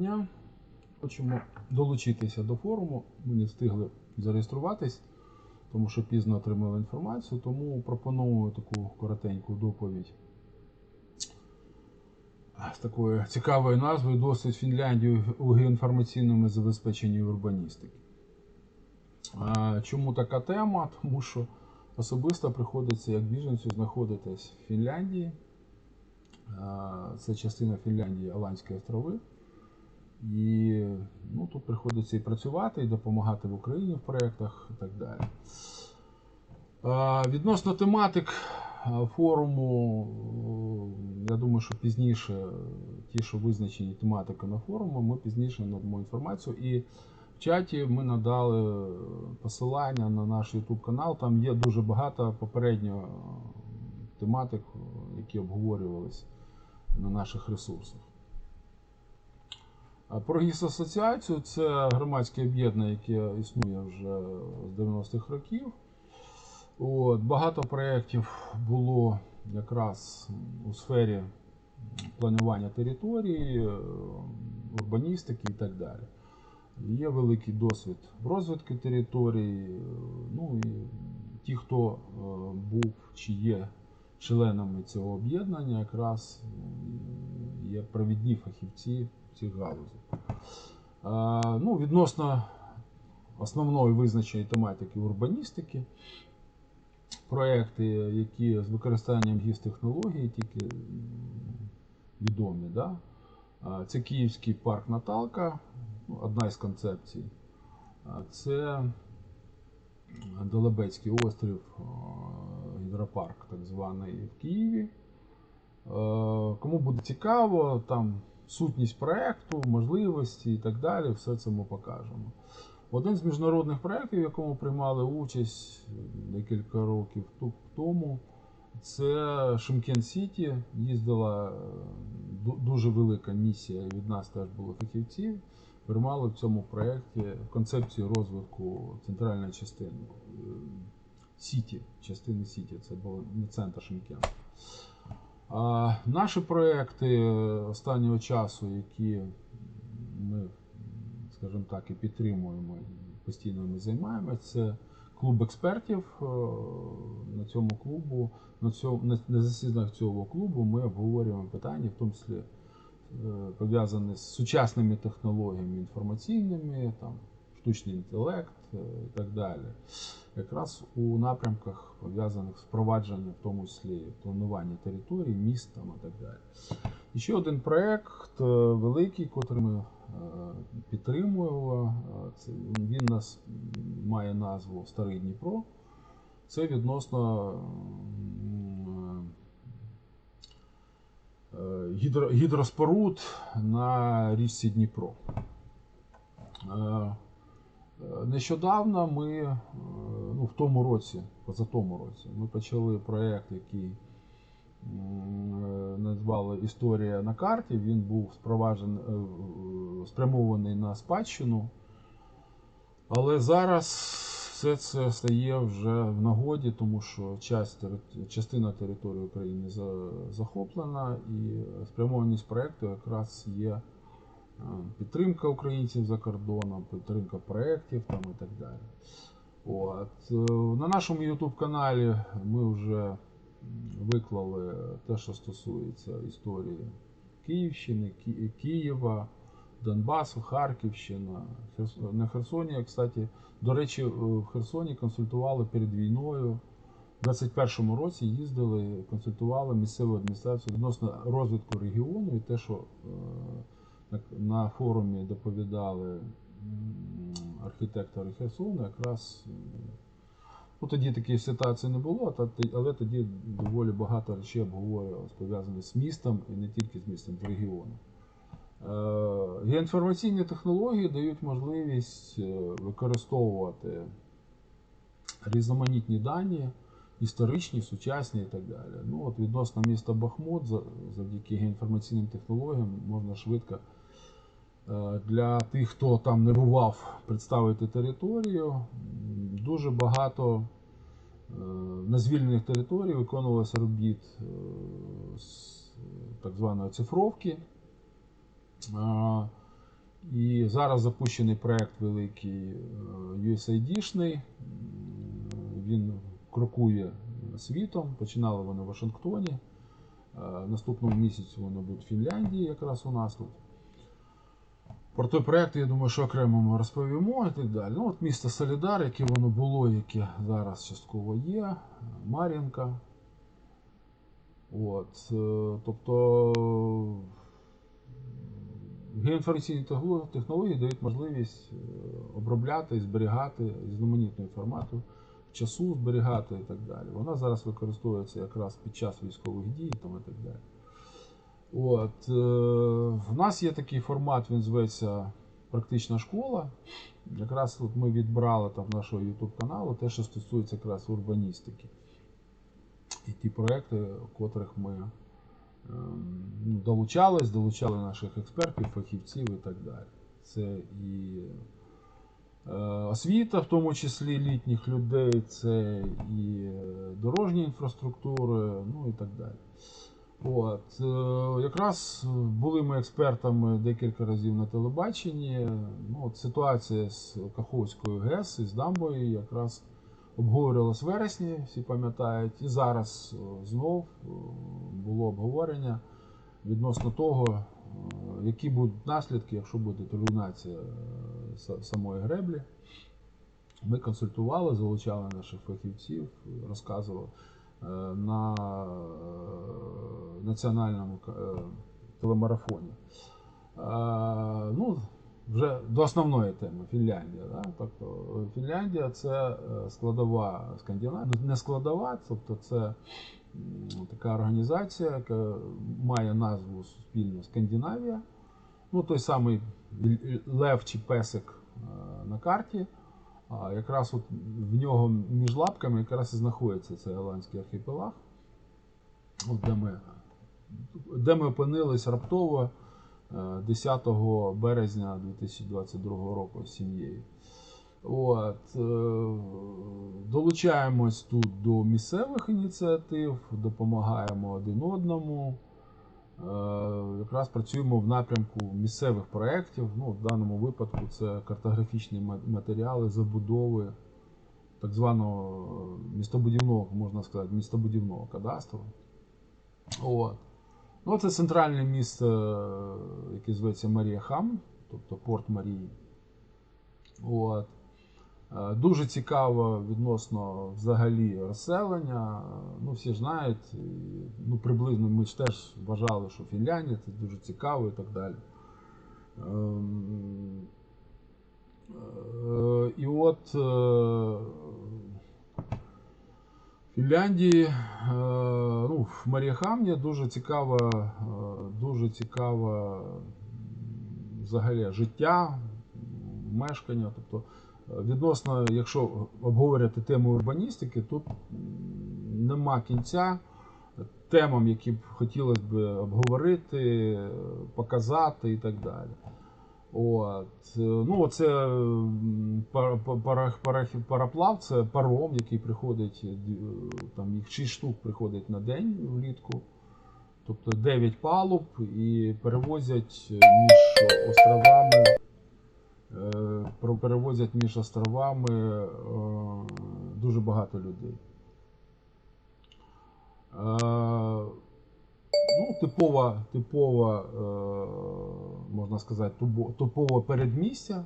дня. Хочемо долучитися до форуму. Ми не встигли зареєструватись, тому що пізно отримали інформацію, тому пропоную таку коротеньку доповідь з такою цікавою назвою Досвід Фінляндії у геоінформаційному забезпеченні урбаністики. Чому така тема? Тому що особисто приходиться як біженцю знаходитись в Фінляндії. Це частина Фінляндії, Аланські острови. І ну, тут приходиться і працювати, і допомагати в Україні в проєктах і так далі. Відносно тематик форуму, я думаю, що пізніше ті, що визначені тематики на форуму, ми пізніше надамо інформацію. І в чаті ми надали посилання на наш YouTube канал. Там є дуже багато попередньо тематик, які обговорювалися на наших ресурсах. Прогіс Асоціацію це громадське об'єднання, яке існує вже з 90-х років. От, Багато проєктів було якраз у сфері планування території, урбаністики і так далі. Є великий досвід розвитку території. Ну і ті, хто е, був чи є членами цього об'єднання, якраз є провідні фахівці в цих галузях. Е, Ну, відносно основної визначеної тематики урбаністики, проекти, які з використанням гіс-технологій, тільки відомі. Да? Це Київський парк Наталка, ну, одна із концепцій. Це Долебецький острів, гідропарк, так званий в Києві. Кому буде цікаво, там сутність проєкту, можливості і так далі, все це ми покажемо. Один з міжнародних проєктів, в якому приймали участь декілька років тому, це Шимкен Сіті. Їздила е, дуже велика місія, від нас теж було фахівців. Приймали в цьому проєкті концепцію розвитку центральної частини е, Сіті, частини Сіті, це був не центр Шимкен. Наші проекти останнього часу, які ми, скажімо так, і підтримуємо, і постійно ми займаємося, це клуб експертів. На цьому клубу, на, цьому, на, засіданнях цього клубу ми обговорюємо питання, в тому числі е, пов'язані з сучасними технологіями інформаційними, там, штучний інтелект і так далі. Якраз у напрямках пов'язаних з впровадженням, в тому числі планування територій, міст там, і так далі. І ще один проєкт е, великий, котрий ми е, підтримуємо. е, він нас має назву Старий Дніпро. Це відносно е, гідро, гідроспоруд на річці Дніпро. Нещодавно ми, е, ну в тому році, позатому році, ми почали проєкт, який е, назвали Історія на карті. Він був е, спрямований на спадщину. Але зараз все це стає вже в нагоді, тому що частина території України захоплена і спрямованість проєкту якраз є підтримка українців за кордоном, підтримка проєктів там і так далі. От. е, На нашому YouTube каналі ми вже виклали те, що стосується історії Київщини, Ки- Києва, Донбасу, Харківщина, на Херсоні, кстати, до речі, е, в Херсоні консультували перед війною. У 21-му році їздили, консультували місцеву адміністрацію відносно розвитку регіону і те, що е, на, форумі доповідали архітектори Херсону, якраз ну, тоді такої ситуації не було, але тоді доволі багато речей обговорювалося, пов'язаних з містом і не тільки з містом, з регіоном. Е, Геоінформаційні технології дають можливість е, використовувати різноманітні дані, історичні, сучасні і так далі. Ну, от відносно міста Бахмут, завдяки геоінформаційним технологіям можна швидко для тих, хто там не бував, представити територію. Дуже багато е, на звільнених територій виконувалося робіт е, з так званої цифровки. І зараз запущений проект великий е, USAID-шний. Він крокує світом. Починали вони в Вашингтоні. Е, Наступного місяцю вони будуть в Фінляндії, якраз у нас тут. Про той проект, я думаю, що окремо ми розповімо і так далі. Ну, от місто Солідар, яке воно було, яке зараз частково є, Мар'їнка. От, е, тобто геоінформаційні технології дають можливість е, обробляти і зберігати різноманітну інформацію, часу зберігати і так далі. Вона зараз використовується якраз під час військових дій там, і так далі. От, е, в нас є такий формат, він зветься Практична школа. Якраз от ми відбрали там нашого YouTube каналу те, що стосується якраз урбаністики. І ті проекти, котрих ми ем, долучались, долучали наших експертів, фахівців і так далі. Це і е, освіта, в тому числі літніх людей, це і е, дорожні інфраструктури, ну і так далі. От, е, якраз були ми експертами декілька разів на телебаченні. Ну, от ситуація з Каховською ГЕС і з дамбою якраз обговорювалась в вересні, всі пам'ятають. І зараз е, знов е, було обговорення відносно того, е, які будуть наслідки, якщо буде руйнація е, самої греблі. Ми консультували, залучали наших фахівців, розказували е, на е, національному е, телемарафоні. Е, Ну, вже до основної теми Фінляндія. Да? Тобто Фінляндія це е, складова Скандинавії, не складова, тобто це така організація, яка має назву суспільно Скандинавія. Ну, той самий лев чи песик е, на карті. А якраз от в нього між лапками якраз і знаходиться цей голландський архіпелаг, от де ми, де ми опинились раптово е, 10 березня 2022 року з сім'єю. От, е, долучаємось тут до місцевих ініціатив, допомагаємо один одному. Е, Якраз працюємо в напрямку місцевих проєктів. Ну, в даному випадку це картографічні матеріали забудови так званого містобудівного, можна сказати, містобудівного кадастру. От. Ну, це центральне місто, е, яке зветься Марія Хам, тобто Порт Марії. От. Е, Дуже цікаво відносно взагалі розселення. Ну, всі знають, ну, приблизно ми ж теж вважали, що Фінляндія це дуже цікаво і так далі. Ем, е, І от е, в Фінляндії, ну, в Маріахамні дуже цікаво, дуже цікаво взагалі життя, мешкання. Тобто Відносно, якщо обговорювати тему урбаністики, тут нема кінця темам, які б хотілося б обговорити, показати і так далі. От. Ну, це м, пара- пара- пара- пароплав, це паром, який приходить, е, там їх 6 штук приходить на день влітку. Тобто 9 палуб і перевозять між островами перевозять між островами е, дуже багато людей. Е, Ну, типова, типова, е, можна сказати, тубо- передмістя,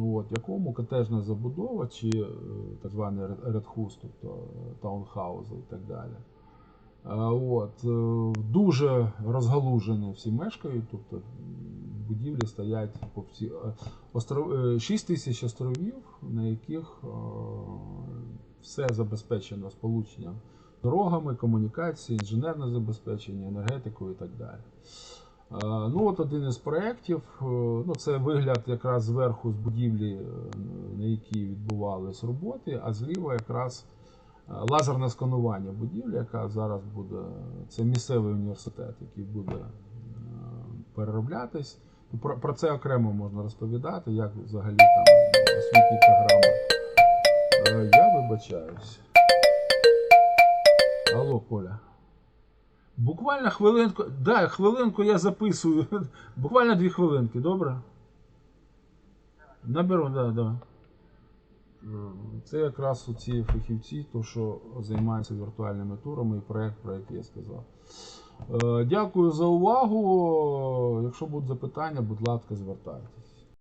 от, якому котежна забудова чи е, так званий редхус, тобто е, таунхаузи і так далі. Е, От, е, дуже розгалужені всі мешкають, тобто будівлі стоять по всі е, остров, е, 6 тисяч островів, на яких е, все забезпечено сполученням дорогами, комунікації, інженерне забезпечення, енергетикою і так далі. Е, Ну, от один із проєктів, е, ну, це вигляд якраз зверху з будівлі, е, на якій відбувались роботи, а зліва якраз е, лазерне сканування будівлі, яка зараз буде, це місцевий університет, який буде е, перероблятись. Про, про це окремо можна розповідати, як взагалі там освітні програми. Е, Я вибачаюсь. Алло, Коля. Буквально хвилинку. Да, хвилинку я записую. Буквально дві хвилинки, добре? Наберу, да, да. Це якраз ці фахівці, то, що займаються віртуальними турами і проект, про який я сказав. Е, Дякую за увагу. Якщо будуть запитання, будь ласка, звертайтесь.